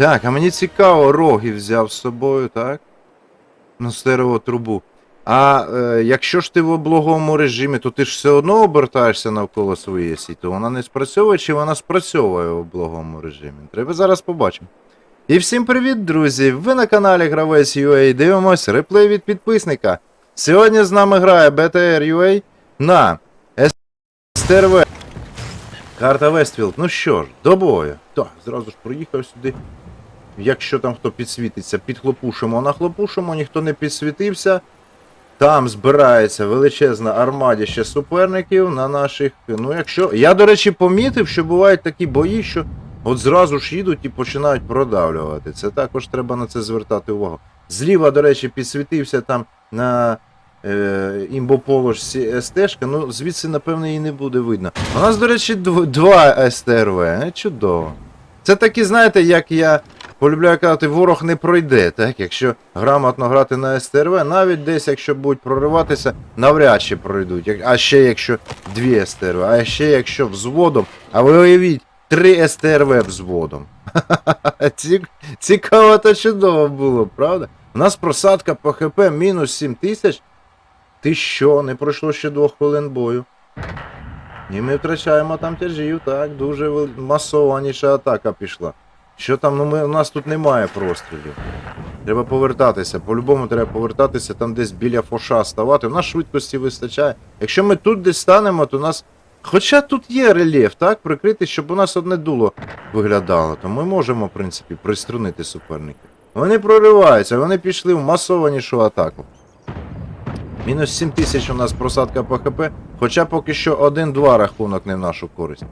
Так, а мені цікаво, роги взяв з собою, так? На стереотрубу. А е, якщо ж ти в облоговому режимі, то ти ж все одно обертаєшся навколо своєї сі, то вона не спрацьовує чи вона спрацьовує в облоговому режимі? Треба зараз побачимо. І всім привіт, друзі! Ви на каналі Гравець UA дивимось реплей від підписника. Сьогодні з нами грає BTR UA на СТРВ. Карта Вестфілд. Ну що ж, до бою. Так, зразу ж проїхав сюди. Якщо там хто підсвітиться, підхлопушимо, нахлопушимо, ніхто не підсвітився. Там збирається величезна армадіще суперників на наших. Ну, якщо. Я, до речі, помітив, що бувають такі бої, що от зразу ж їдуть і починають продавлювати. Це також треба на це звертати увагу. Зліва, до речі, підсвітився там на е, імбоположці СТшка, ну звідси, напевно, її не буде видно. У нас, до речі, дв- два СТРВ. Чудово. Це такі, знаєте, як я полюбляю казати, ворог не пройде, так? Якщо грамотно грати на СТРВ, навіть десь, якщо будуть прориватися, навряд чи пройдуть. А ще якщо дві СТРВ, а ще якщо взводом, а ви уявіть, три СТРВ взводом. Ці- Цікаво та чудово було, правда? У нас просадка по ХП мінус 7 тисяч. Ти що, не пройшло ще двох хвилин бою. І ми втрачаємо там тяжів, так, дуже масованіша атака пішла. Що там, ну ми, у нас тут немає прострілів. Треба повертатися. По-любому треба повертатися, там десь біля фоша ставати. У нас швидкості вистачає. Якщо ми тут десь станемо, то у нас. Хоча тут є рельєф, так, прикритий, щоб у нас одне дуло виглядало, то ми можемо, в принципі, приструнити суперників. Вони прориваються, вони пішли в масованішу атаку. Мінус 7 тисяч у нас просадка по ХП, хоча поки що 1-2 рахунок не в нашу користь.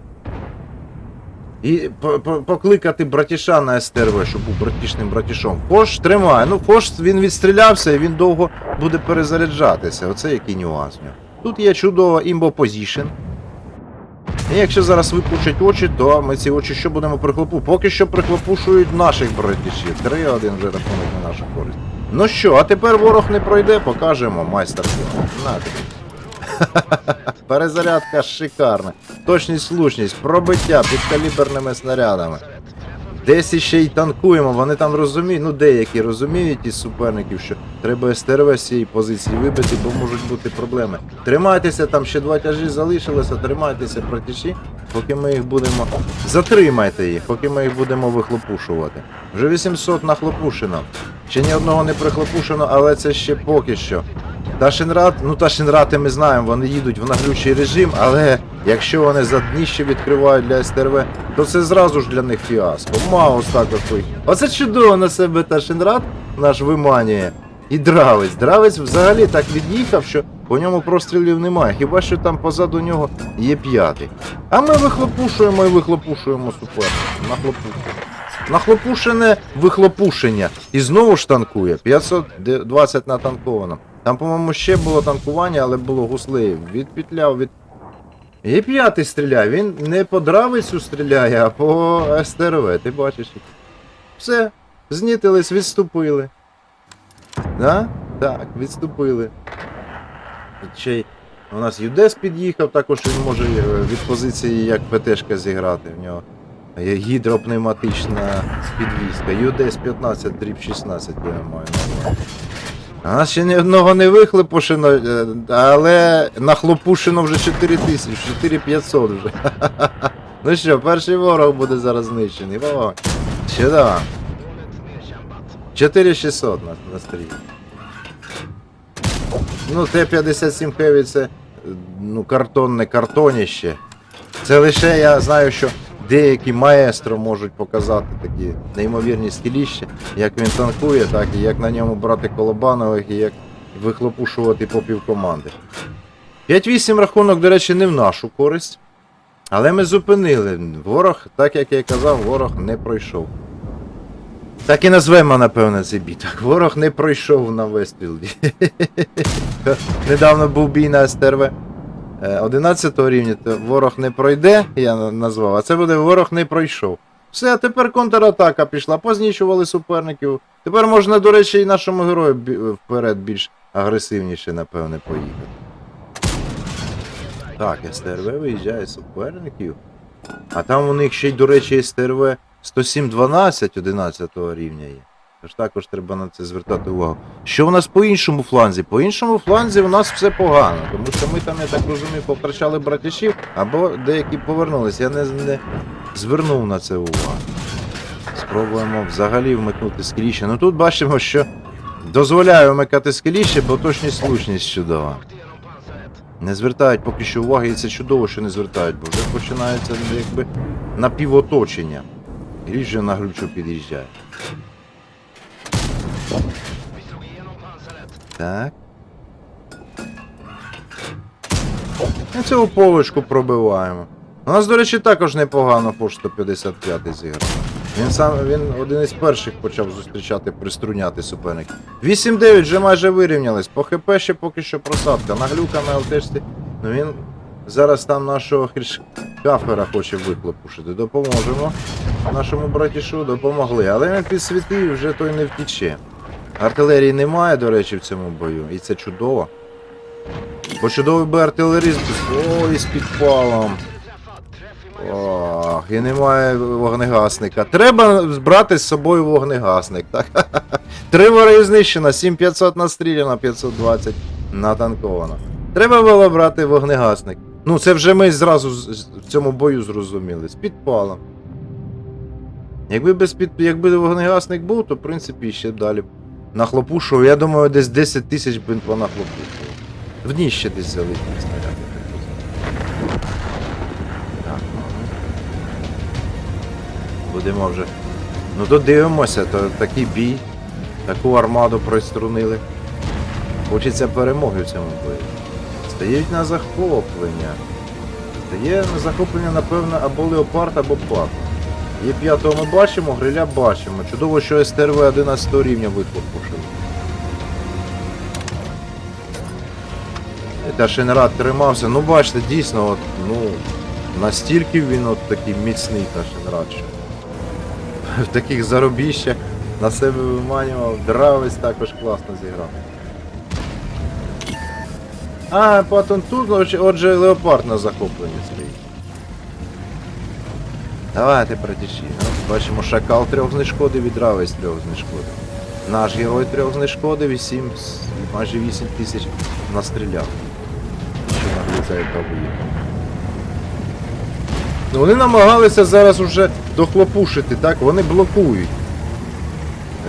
І по- по- покликати братіша на СТРВ, щоб був братішним братішом. Фош тримає. Ну, Фош він відстрілявся і він довго буде перезаряджатися. Оце який нюанс. Тут є чудова імбо позішн. І якщо зараз випучать очі, то ми ці очі що будемо прихлопу? Поки що прихлопушують наших братішів. 3-1 вже рахунок на нашу користь. Ну що, а тепер ворог не пройде, покажемо майстер. На тобі. Перезарядка шикарна. Точність, влучність, пробиття підкаліберними снарядами. Десь іще й танкуємо, вони там розуміють, ну деякі розуміють із суперників, що треба СТРВ з цієї позиції вибити, бо можуть бути проблеми. Тримайтеся, там ще два тяжі залишилося, тримайтеся братіші, поки ми їх будемо. Затримайте їх, поки ми їх будемо вихлопушувати. Вже 800 нахлопушено. Ще ні одного не прихлопушено, але це ще поки що. Ташенрат, ну Ташенрати ми знаємо, вони їдуть в наглючий режим, але якщо вони задніще відкривають для СТРВ, то це зразу ж для них фіаско. Маус також той. Оце чудово на себе Ташенрат наш виманює. І Дравець. Дравець взагалі так від'їхав, що по ньому прострілів немає. Хіба що там позаду нього є п'ятий. А ми вихлопушуємо і вихлопушуємо суперника. Нахлопушуємо. Нахлопушене вихлопушення. І знову ж танкує. 520 натанковано. Там, по-моєму, ще було танкування, але було гуслеїв. Відпітляв від. І п'ятий стріляє. Він не по дравицю стріляє, а по СТРВ. Ти бачиш. Все. Знітились, відступили. Да? Так, відступили. Ще у нас Юдес під'їхав, також він може е, від позиції як ПТшка зіграти. В нього гідропневматична підвізка. Юдес 15, дріб 16 я маю. на увазі. А ще ні одного не вихлопушено, е, але нахлопушено вже 4 тисячі, 4500 вже. Ну що, перший ворог буде зараз знищений. Вогонь. Чудово. 4600 на, на стрій. Ну, Т-57 Heavy це е, ну, картонне картоніще. Це лише я знаю, що деякі маестро можуть показати такі неймовірні скіліща, як він танкує, так і як на ньому брати колобанових, і як вихлопушувати по півкоманди. 5-8 рахунок, до речі, не в нашу користь. Але ми зупинили. Ворог, так як я казав, ворог не пройшов. Так і назвемо, напевно, цей бій. Ворог не пройшов на Вестфілді. Недавно був бій на СТРВ. 11 рівня, то ворог не пройде, я назвав, а це буде ворог не пройшов. Все, а тепер контратака пішла, познічували суперників. Тепер можна, до речі, і нашому герою вперед більш агресивніше, напевне, поїхати. Так, СТРВ виїжджає суперників. А там у них ще й, до речі, СТРВ 107-12 11 рівня є. Тож також треба на це звертати увагу. Що в нас по іншому фланзі? По іншому фланзі у нас все погано, тому що ми там, я так розумію, повтрачали братішів, або деякі повернулись. Я не, не звернув на це увагу. Спробуємо взагалі вмикнути скріще. Ну тут бачимо, що дозволяю вмикати скріще, бо точність влучність чудова. Не звертають поки що уваги, і це чудово, що не звертають, бо вже починається якби напівоточення. Гріш на глючу під'їжджає. Так. І цього полочку пробиваємо. У нас, до речі, також непогано по 155 зіграв. Він сам він один із перших почав зустрічати, приструняти суперників. 8-9 вже майже вирівнялись. По ХП ще поки що просадка. На глюка на ЛТшці. Ну він зараз там нашого хрішкафера хоче виклопушити. Допоможемо нашому братішу, допомогли. Але він підсвітив вже той не втіче. Артилерії немає, до речі, в цьому бою, і це чудово. Бо чудовий би артилеріст. Ой, з підпалом. Ох, і немає вогнегасника. Треба брати з собою вогнегасник, так? Три вори знищено, 7500 настріляно, 520 натанковано. Треба було брати вогнегасник. Ну, це вже ми зразу в цьому бою зрозуміли. З підпалом. Якби без під... Якби вогнегасник був, то в принципі ще далі нахлопушував. Я думаю, десь 10 тисяч би понахлопушував. В дні ще десь залетів снаряд. я так розумію. Так, ну. Будемо вже. Ну додивимося, то такий бій, таку армаду приструнили. Хочеться перемоги в цьому бою. Стають на захоплення. Стає на захоплення, напевно, або леопард, або пак. Є п'ятого ми бачимо, гриля бачимо. Чудово, що СТРВ 11 рівня виклопушили. І Та Шенрад тримався. Ну бачите, дійсно, от, ну, настільки він от такий міцний та Шенрад, що в таких заробіщах на себе виманював. Дравець також класно зіграв. А, потім тут, отже, леопард на захопленні стоїть. Давайте братіші. Бачимо, шакал трьох знешкодив і дравець трьох знешкодив. Наш герой трьох знешкодив і сім, майже 8 тисяч настріляв. Що наглюкає бабує. Ну вони намагалися зараз уже дохлопушити, так? Вони блокують.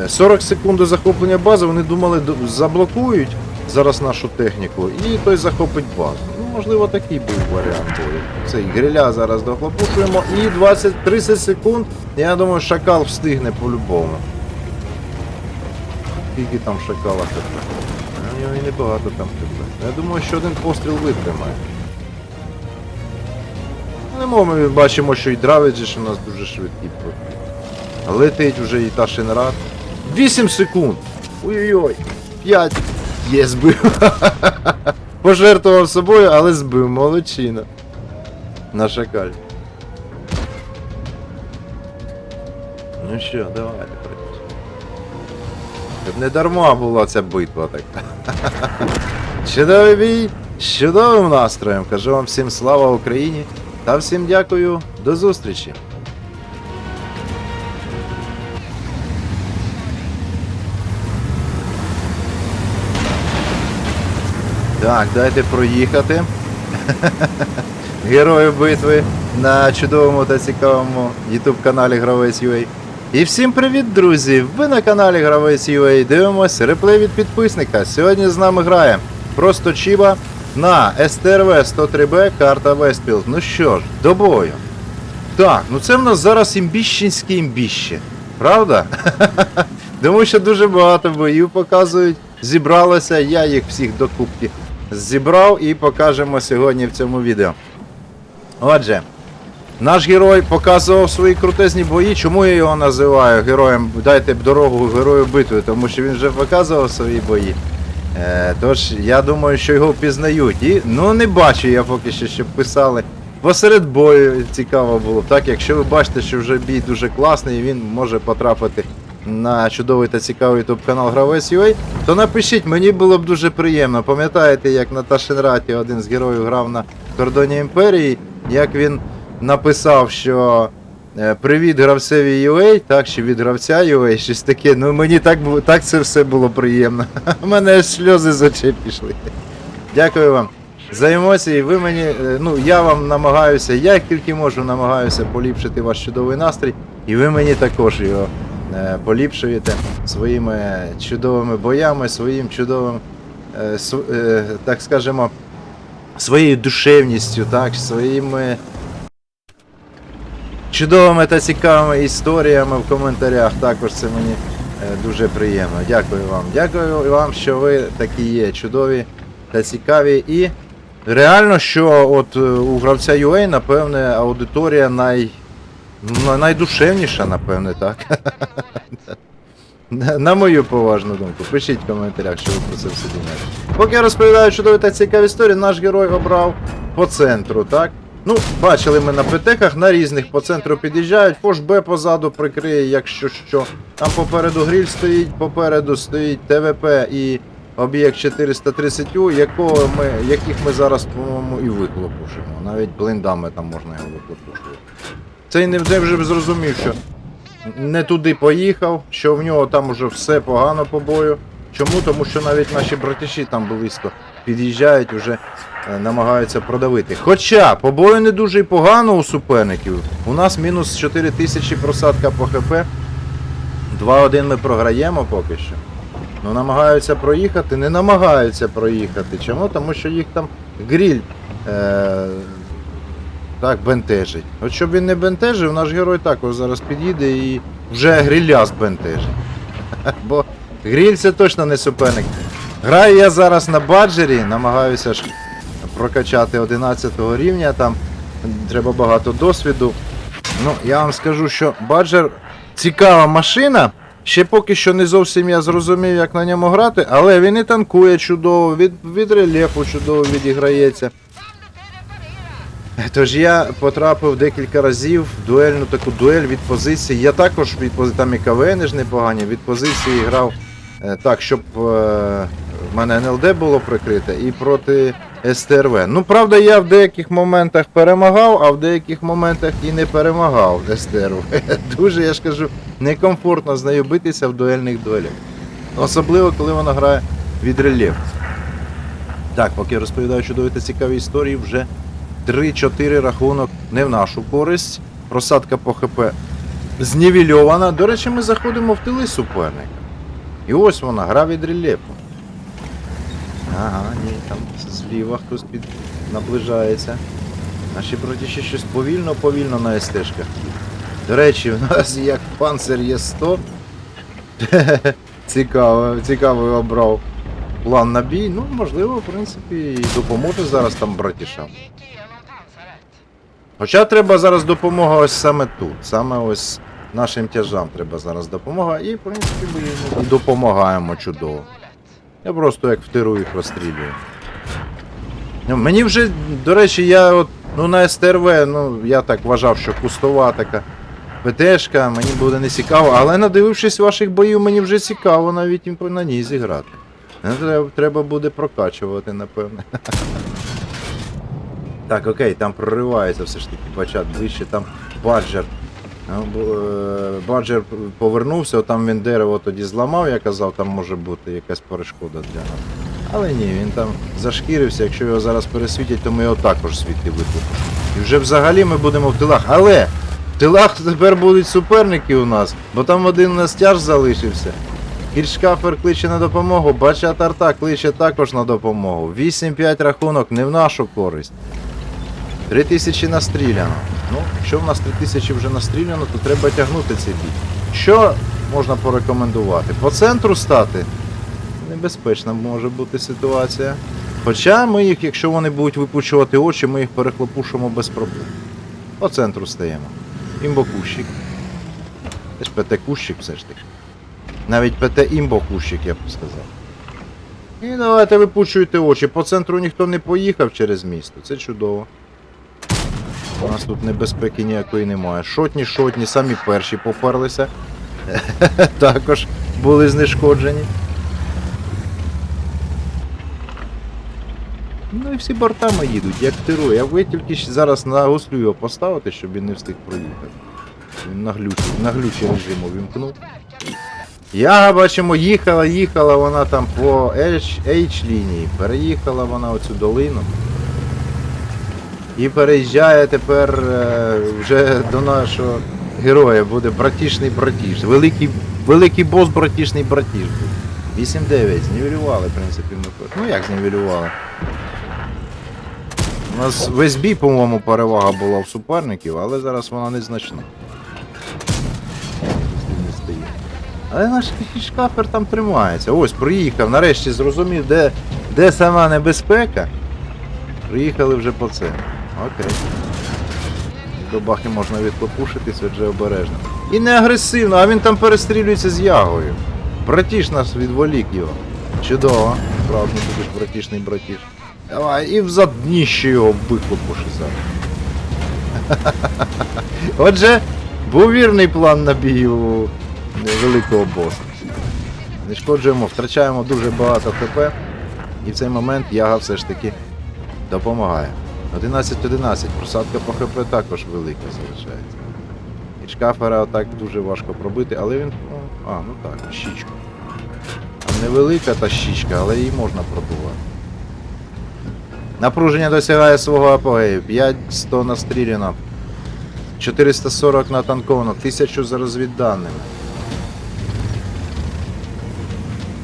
Е, 40 секунд до захоплення бази, вони думали, заблокують зараз нашу техніку, і той захопить базу. Ну, можливо, такий був варіант. Цей гриля зараз дохлопушуємо. І 20-30 секунд. Я думаю, шакал встигне по-любому. Скільки там шакала хп? У нього і небагато там хп. Я думаю, що один постріл витримає. Ну, Не мов ми бачимо, що і Дравидж же у нас дуже проти. Летить вже і та Шенрад. 8 секунд. Ой-ой-ой. 5. Є збив. Пожертвував собою, але збив. Молодчина. На шакаль. Ну що, давайте працюємо. Щоб не дарма була ця битва така. Чудовий бій, з чудовим настроєм. Кажу вам всім слава Україні та всім дякую. До зустрічі. Так, дайте проїхати. Герої битви на чудовому та цікавому YouTube каналі Гравець UA. І всім привіт, друзі! Ви на каналі Гравець UA. Дивимось реплей від підписника. Сьогодні з нами грає просто Чіба на СТРВ 103Б карта Вестфілд. Ну що ж, до бою. Так, ну це в нас зараз імбіщенське імбіще. Правда? Тому що дуже багато боїв показують. Зібралося, я їх всіх докупки зібрав і покажемо сьогодні в цьому відео. Отже, наш герой показував свої крутезні бої. Чому я його називаю героєм? Дайте дорогу герою битви, тому що він вже показував свої бої. Е, тож я думаю, що його впізнають. І ну не бачу я поки що, щоб писали. Посеред бою цікаво було. Так, якщо ви бачите, що вже бій дуже класний, він може потрапити на чудовий та цікавий ютуб канал Гравець UA, то напишіть, мені було б дуже приємно. Пам'ятаєте, як на Ташенраті один з героїв грав на кордоні імперії, як він написав, що е, привіт гравцеві UA, так, чи від гравця UA, щось таке. Ну мені так, так це все було приємно. У мене сльози з очей пішли. Дякую вам за емоції. Ви мені, е, ну я вам намагаюся, як тільки можу, намагаюся поліпшити ваш чудовий настрій, і ви мені також його поліпшуєте своїми чудовими боями, своїм чудовим, е, е, так скажемо, своєю душевністю, так, своїми чудовими та цікавими історіями в коментарях. Також це мені е, дуже приємно. Дякую вам. Дякую вам, що ви такі є чудові та цікаві. І реально, що от е, у гравця UA, напевне, аудиторія най... ну, найдушевніша, напевне, так. На мою поважну думку. Пишіть в коментарях, що ви про це все думаєте. Поки я розповідаю чудові та цікаві історії, наш герой обрав по центру, так? Ну, бачили ми на ПТХах, на різних по центру під'їжджають, Фош Б позаду прикриє, якщо що. Там попереду гриль стоїть, попереду стоїть ТВП і об'єкт 430У, якого ми, яких ми зараз, по-моєму, і вихлопушимо. Навіть блиндами там можна його вихлопушувати. Цей не вже зрозумів, що не туди поїхав, що в нього там уже все погано по бою. Чому? Тому що навіть наші братіші там близько під'їжджають, вже е, намагаються продавити. Хоча по бою не дуже й погано у суперників. У нас мінус 4 тисячі просадка по ХП. 2-1 ми програємо поки що. Ну намагаються проїхати, не намагаються проїхати. Чому? Тому що їх там гріль е- так бентежить. От щоб він не бентежив, наш герой також зараз під'їде і вже гриля збентежить. Бо гріль це точно не суперник. Граю я зараз на баджері, намагаюся ж прокачати 11 рівня, там треба багато досвіду. Ну, я вам скажу, що баджер цікава машина. Ще поки що не зовсім я зрозумів, як на ньому грати, але він і танкує чудово, від, від рельєфу чудово відіграється. Тож я потрапив декілька разів в дуельну таку дуель від позиції. Я також від пози- там і КВН ж непогані, від позиції грав е, так, щоб е, в мене НЛД було прикрите, і проти СТРВ. Ну, правда, я в деяких моментах перемагав, а в деяких моментах і не перемагав СТРВ. Дуже, я ж кажу, некомфортно з нею битися в дуельних дуелях. Особливо, коли вона грає від рельєфу. Так, поки я розповідаю чудові та цікаві історії, вже 3-4 рахунок не в нашу користь. Просадка по ХП знівельована. До речі, ми заходимо в тили суперника. І ось вона, гра від рельєфу. Ага, ні, там зліва хтось під... наближається. Наші братіші щось повільно-повільно на СТшках. До речі, у нас як панцир є 100. Цікаво, цікавий обрав план на бій. Ну, можливо, в принципі, і допоможе зараз там братішам. Хоча треба зараз допомога ось саме тут. Саме ось нашим тяжам треба зараз допомога. І, в принципі, ми їм допомагаємо чудово. Я просто як в тиру їх розстрілюю. Ну, мені вже, до речі, я от, ну на СТРВ, ну я так вважав, що кустова така ПТшка, мені буде не цікаво, але надивившись ваших боїв, мені вже цікаво навіть на ній зіграти. Ну, треба буде прокачувати, напевне. Так, окей, там проривається все ж таки бачат ближче, там баджер. Ну, е, Баджер повернувся, там він дерево тоді зламав, я казав, там може бути якась перешкода для нас. Але ні, він там зашкірився, якщо його зараз пересвітять, то ми його також звідти викупимо. І вже взагалі ми будемо в тилах. Але в тилах тепер будуть суперники у нас, бо там один у залишився. Кільшкафер кличе на допомогу, бача тарта кличе також на допомогу. 8-5 рахунок не в нашу користь. 3000 настріляно. Ну, якщо в нас 3000 вже настріляно, то треба тягнути цей бій. Що можна порекомендувати? По центру стати небезпечна може бути ситуація. Хоча ми їх, якщо вони будуть випучувати очі, ми їх перехлопушимо без проблем. По центру стаємо. Імбокущик. Це ж ПТ-кущик все ж таки. Навіть ПТ-імбокущик, я б сказав. І давайте випучуйте очі. По центру ніхто не поїхав через місто. Це чудово. У нас тут небезпеки ніякої немає. Шотні, шотні, самі перші поперлися. Також були знешкоджені. Ну і всі бортами їдуть, як тиру. Я ви тільки зараз на гуслю його поставити, щоб він не встиг проїхати. Він на глючі, режиму вімкнув. Яга, бачимо, їхала, їхала вона там по H лінії, переїхала вона оцю долину. І переїжджає тепер е, вже до нашого героя, буде братішний братіш. Великий, великий бос братішний братіш буде. 8-9, знівелювали, в принципі, ми. Ну як знівелювали? У нас весь бій, по-моєму, перевага була в суперників, але зараз вона незначна. Але наш шкафер там тримається. Ось, приїхав, нарешті зрозумів, де, де сама небезпека. Приїхали вже по це. Окей. До бахи можна відклопушитись, отже обережно. І не агресивно, а він там перестрілюється з ягою. Братіш нас відволік його. Чудово. Справжній будеш братішний братіш. Давай, і в задніще його виклопуши зараз. Отже, був вірний план на бій у великого боса. Знешкоджуємо, втрачаємо дуже багато ХП. І в цей момент яга все ж таки допомагає. 11-11, просадка по ХП також велика залишається. І шкафера отак дуже важко пробити, але він. Ну, а, ну так, щічку. Невелика та щічка, але її можна пробувати. Напруження досягає свого апогею. 500 настріляно. 440 натанковано, 1000 за розвідданими.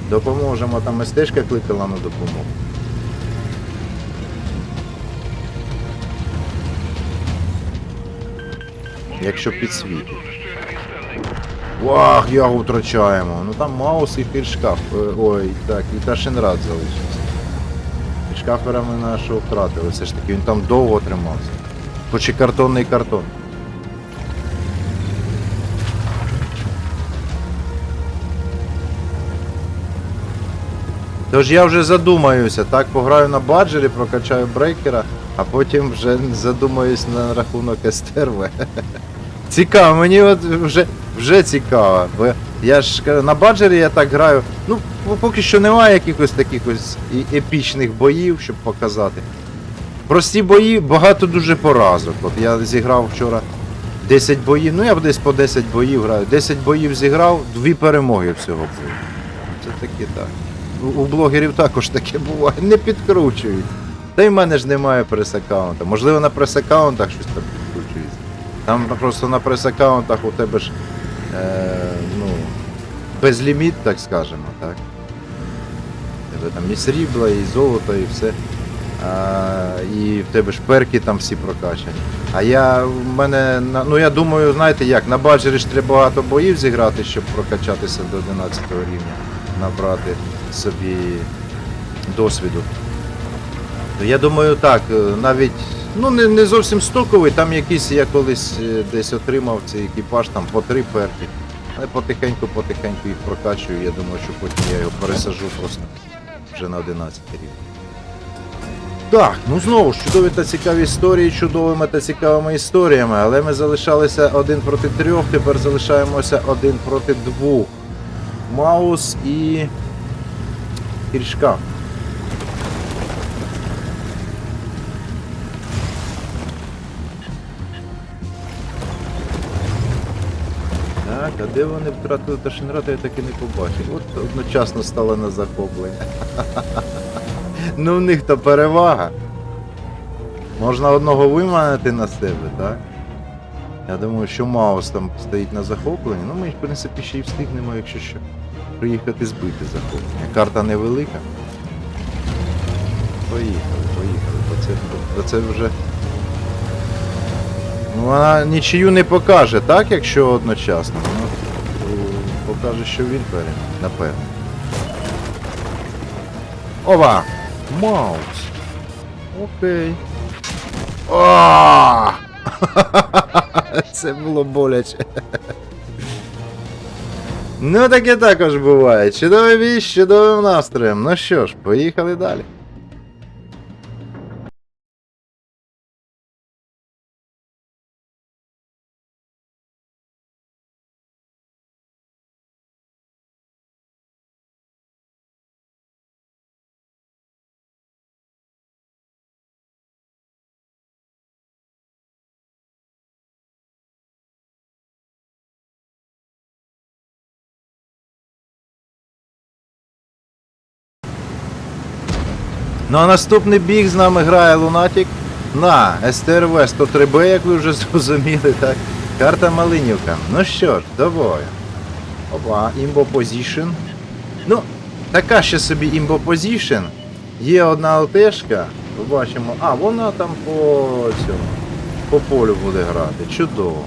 Допоможемо, там стежка кликала на допомогу. Якщо підсвітить. Вах, ягу втрачаємо. Ну там Маус і фільшкаф. Е, Ой, так, і Ташенрад залишився. Фільшкафера ми нашого втратили, все ж таки він там довго тримався. Хоч і картонний картон. Тож я вже задумаюся, так пограю на баджері, прокачаю брейкера, а потім вже задумаюсь на рахунок СТРВ. Цікаво, мені от вже, вже цікаво. Бо я ж на баджері я так граю. Ну, поки що немає якихось таких ось епічних боїв, щоб показати. Прості бої, багато дуже поразок. От я зіграв вчора 10 боїв, ну я б десь по 10 боїв граю. 10 боїв зіграв, дві перемоги всього було. Це таки так. У блогерів також таке буває, не підкручують. Та й в мене ж немає прес-аккаунта. Можливо, на прес-аккаунтах щось там підкручується. Там просто на прес-аккаунтах у тебе ж е, ну, безліміт, так скажемо, так? Тебе там і срібла, і золото, і все. А, і в тебе ж перки там всі прокачані. А я в мене ну я думаю, знаєте як, на баджері ж треба багато боїв зіграти, щоб прокачатися до 11 рівня, набрати собі досвіду. Я думаю, так, е, навіть ну не, не зовсім стоковий, там якийсь я колись е, десь отримав цей екіпаж, там по три перки. Але потихеньку-потихеньку їх прокачую. Я думаю, що потім я його пересажу просто вже на 11 рівень. Так, ну знову ж чудові та цікаві історії, чудовими та цікавими історіями, але ми залишалися один проти трьох, тепер залишаємося один проти двох. Маус і. Кіршка. А де вони втратили Ташинрата, я так і не побачив. От одночасно стали на захоплення. Ну в них то перевага. Можна одного виманити на себе, так? Я думаю, що Маус там стоїть на захопленні. Ну ми, в принципі, ще й встигнемо, якщо що, приїхати збити захоплення. Карта невелика. Поїхали, поїхали. Бо це, бо це вже. Ну, вона нічию не покаже, так, якщо одночасно. Покаже, що він переміг, напевно. Ова! Маус. Окей. О! Це було боляче. Ну таке також буває. Чудовий віч, чудовим настроєм. Ну що ж, поїхали далі. Ну а наступний біг з нами грає Лунатік на СТРВ 103Б, як ви вже зрозуміли, так? Карта Малинівка. Ну що ж, давай. Опа, Imbo Position. Ну, така ще собі Imbo Position. Є одна ЛТшка. Побачимо. А, вона там по цьому. По полю буде грати. Чудово.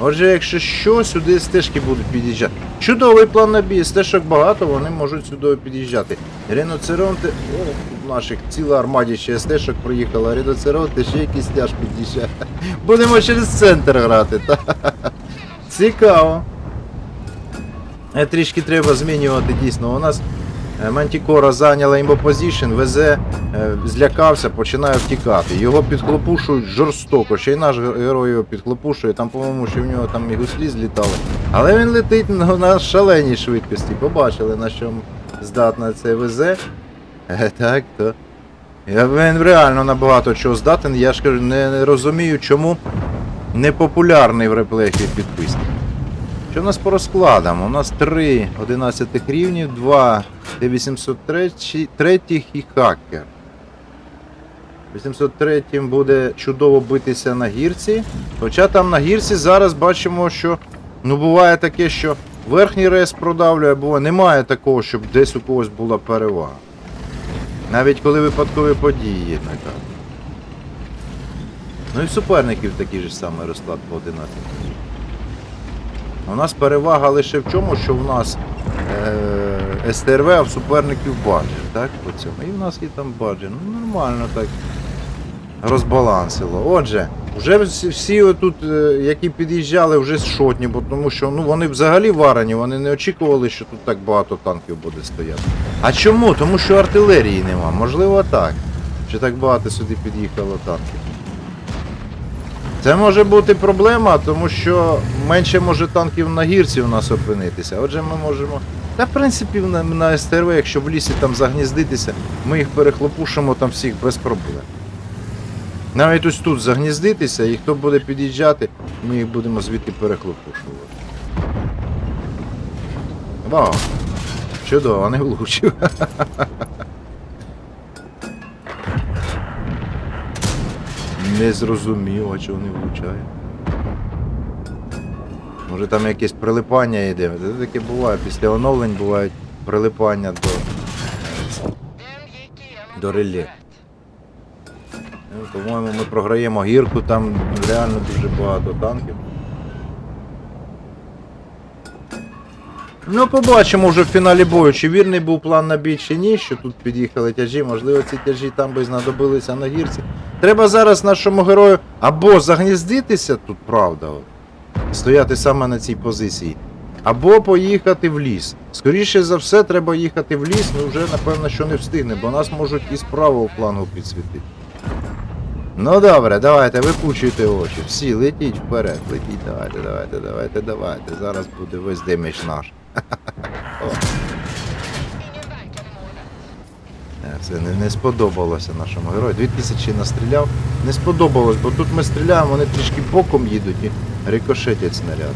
Отже, якщо що, сюди стежки будуть під'їжджати. Чудовий план на бій, стежок багато, вони можуть сюди під'їжджати. Ріноцеронти, о, наших ціла армадіща стежок проїхала, ріноцеронти ще якийсь стяж під'їжджає. Будемо через центр грати. Та? Цікаво. Е, Трішки треба змінювати дійсно. У нас е, Мантікора зайняла імбопозішн, везе, е, злякався, починає втікати. Його підхлопушують жорстоко. Ще й наш герой його підхлопушує. Там, по-моєму, що в нього там і гуслі злітали. Але він летить на, шаленій швидкості. Побачили, на чому здатна це везе. Е, Так, то. Я, він реально набагато чого здатен. Я ж кажу, не, не розумію, чому не популярний в реплеї підписник. Що у нас по розкладам? У нас 3 11 рівнів, 2 Т-803 третіх і хакер. 803 буде чудово битися на гірці. Хоча там на гірці зараз бачимо, що ну буває таке, що верхній рейс продавлює, бо немає такого, щоб десь у когось була перевага. Навіть коли випадкові події є карті. Ну і суперників такий же самий розклад по 11. У нас перевага лише в чому, що в нас е, СТРВ, а в суперників баджер, так? По цьому. І в нас є там баджер. Ну нормально так розбалансило. Отже, вже всі, отут, е, які під'їжджали, вже з шотні, бо тому що ну, вони взагалі варені, вони не очікували, що тут так багато танків буде стояти. А чому? Тому що артилерії нема. Можливо так. Що так багато сюди під'їхало танків. Це може бути проблема, тому що менше може танків на гірці у нас опинитися. Отже, ми можемо. Та в принципі на, на СТРВ, якщо в лісі там загніздитися, ми їх перехлопушимо там всіх без проблем. Навіть ось тут загніздитися, і хто буде під'їжджати, ми їх будемо звідти перехлопушувати. Вау! Чудово, не влучив. Не зрозумів, чого не влучає. Може там якесь прилипання йде. Це таке буває. Після оновлень бувають прилипання до, до реле. По-моєму, ми програємо гірку, там реально дуже багато танків. Ну, побачимо вже в фіналі бою, чи вірний був план на бій, чи ні, що тут під'їхали тяжі, можливо, ці тяжі там би знадобилися на гірці. Треба зараз нашому герою або загніздитися тут, правда, от, стояти саме на цій позиції, або поїхати в ліс. Скоріше за все, треба їхати в ліс, ну вже напевно, що не встигне, бо нас можуть і з правого флангу підсвітити. Ну добре, давайте, випучуйте очі. Всі, летіть вперед, летіть, давайте, давайте, давайте, давайте. Зараз буде весь демедж наш. Е, Це не, не сподобалося нашому герою. 2000 настріляв. Не сподобалось, бо тут ми стріляємо, вони трішки боком їдуть і рикошетять снаряд.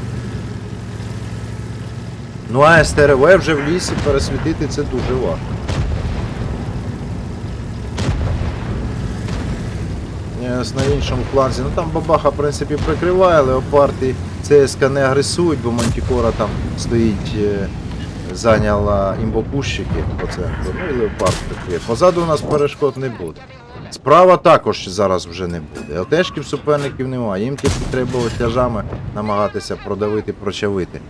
Ну а СТРВ вже в лісі пересвітити це дуже важко. Е, ось на іншому фланзі. Ну там бабаха, в принципі, прикриває, леопарди ЦСК не агресують, бо Мантікора там стоїть, е, зайняла імбокущики по центру. Ну і леопард прикриє. Позаду у нас перешкод не буде. Справа також зараз вже не буде. ЛТшків суперників немає. Їм тільки треба тяжами намагатися продавити, прочавити.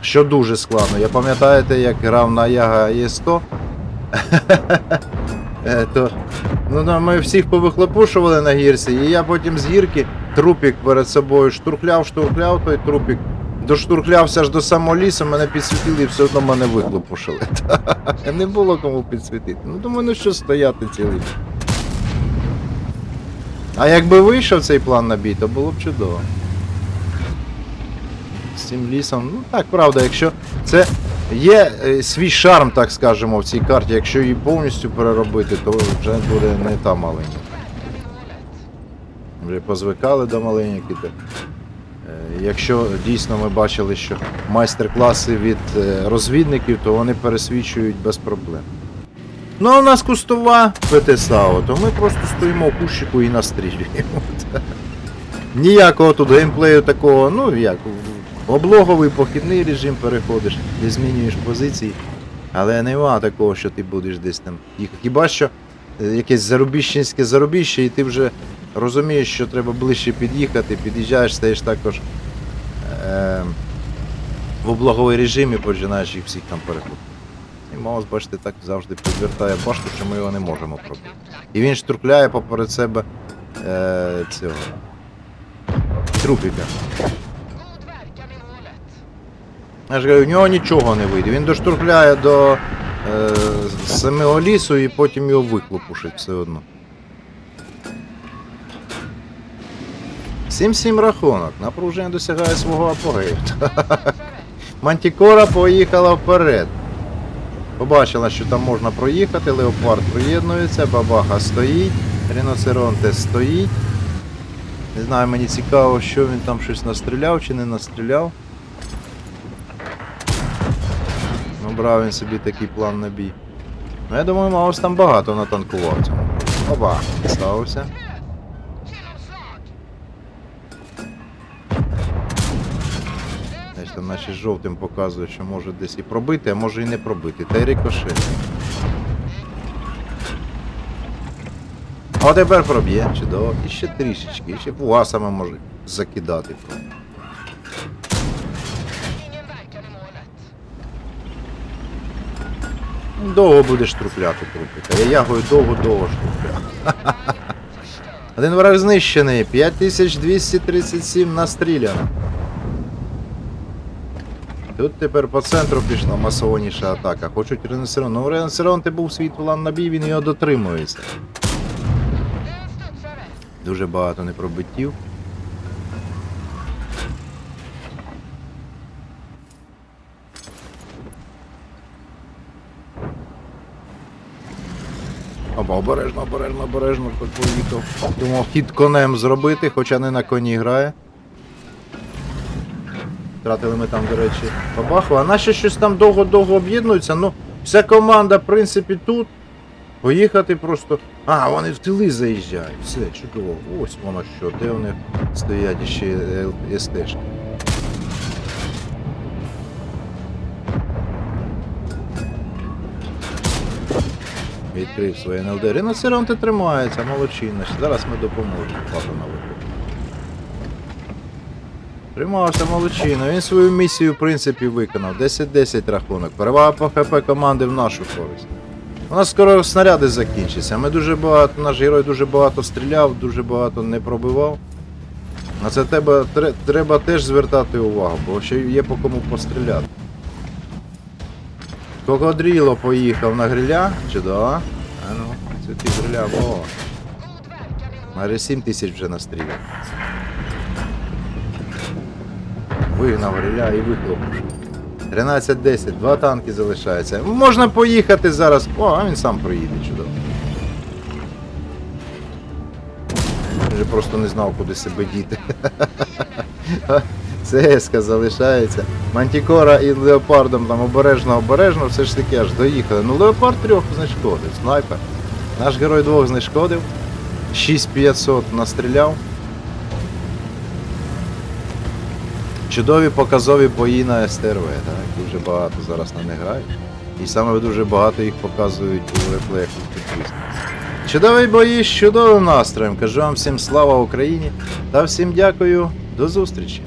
Що дуже складно. Я пам'ятаєте, як грав на Яга Є100? Е, то Ну, да, ми всіх повихлопушували на гірці, і я потім з гірки трупік перед собою штурхляв, штурхляв той трупік. Доштурхлявся аж до самого лісу, мене підсвітили і все одно мене вихлопушили. Не було кому підсвітити. Ну думаю, ну що стояти цілий. А якби вийшов цей план на бій, то було б чудово. З цим лісом, ну так, правда, якщо це є е, свій шарм, так скажемо, в цій карті, якщо її повністю переробити, то вже буде не та маленька. Вже позвикали до маленьких. е, Якщо дійсно ми бачили, що майстер-класи від е, розвідників, то вони пересвічують без проблем. Ну а у нас кустова ПТ-САУ, то ми просто стоїмо в кущику і настрілюємо. Ніякого тут геймплею такого, ну як, облоговий похідний режим переходиш, де змінюєш позиції. Але нема такого, що ти будеш десь там. Хіба що е, якесь зарубіщенське зарубіще, і ти вже розумієш, що треба ближче під'їхати, під'їжджаєш, стаєш також е, в облоговий режим і починаєш їх всіх там переходити. І Маус, бачите, так завжди підвертає башку, що ми його не можемо пробити. І він штуркляє поперед себе е, цього трупіка. Я ж говорю, в нього нічого не вийде. Він доштурхляє до е, самого лісу і потім його виклопушить все одно. 7-7 рахунок. Напруження досягає свого апогею. Мантікора поїхала вперед. Побачила, що там можна проїхати, леопард приєднується, бабаха стоїть, ріноцеронте стоїть. Не знаю, мені цікаво, що він там щось настріляв чи не настріляв. Ну, брав він собі такий план на бій. Ну, я думаю, Маус там багато натанкував цьому. Оба, ставився. Значить, там наче жовтим показує, що може десь і пробити, а може і не пробити. Та й рикошет. А тепер проб'є, чудово. І ще трішечки, і ще фугасами може закидати. Довго будеш трупляти трупити. Я ягою довго-довго штурпляв. Один враг знищений, 5237 настріляно. Тут тепер по центру пішла масованіша атака. Хочуть Ренесерон. Ну, Ренесерон ти був свій план набій, він його дотримується. Дуже багато непробиттів. Оба, обережно, обережно, обережно хоч поїхав. Думав хід конем зробити, хоча не на коні грає. Втратили ми там, до речі, бабаху. А наші щось там довго-довго об'єднуються. Ну, вся команда, в принципі, тут. Поїхати просто. А, вони в тили заїжджають. Все, чудово. Ось воно що, де вони стоять ще СТшки. Відкрив своє НЛД. Ріноцеронти тримається, молодчина. Зараз ми допоможемо папу на виході. Тримався молодчина. Він свою місію, в принципі, виконав. 10-10 рахунок. Перевага по ХП команди в нашу користь. У нас скоро снаряди закінчаться. Ми дуже багато, наш герой дуже багато стріляв, дуже багато не пробивав. На це треба, треба теж звертати увагу, бо ще є по кому постріляти. Когодріло поїхав на гриля, да? А ну, це ти гриля, о. Майже 7 тисяч вже настріляв. Вигнав гриля і вихлопушив. 13-10, два танки залишаються. Можна поїхати зараз. О, а він сам проїде чудово. Він вже просто не знав, куди себе діти. ЦСК залишається. Мантікора і Леопардом там обережно, обережно, все ж таки аж доїхали. Ну Леопард трьох знешкодив, снайпер. Наш герой двох знешкодив. 6500 настріляв. Чудові показові бої на СТРВ, так? Дуже багато зараз на них грають. І саме дуже багато їх показують у реплеях підписників. Чудові бої з чудовим настроєм. Кажу вам всім слава Україні та всім дякую. До зустрічі!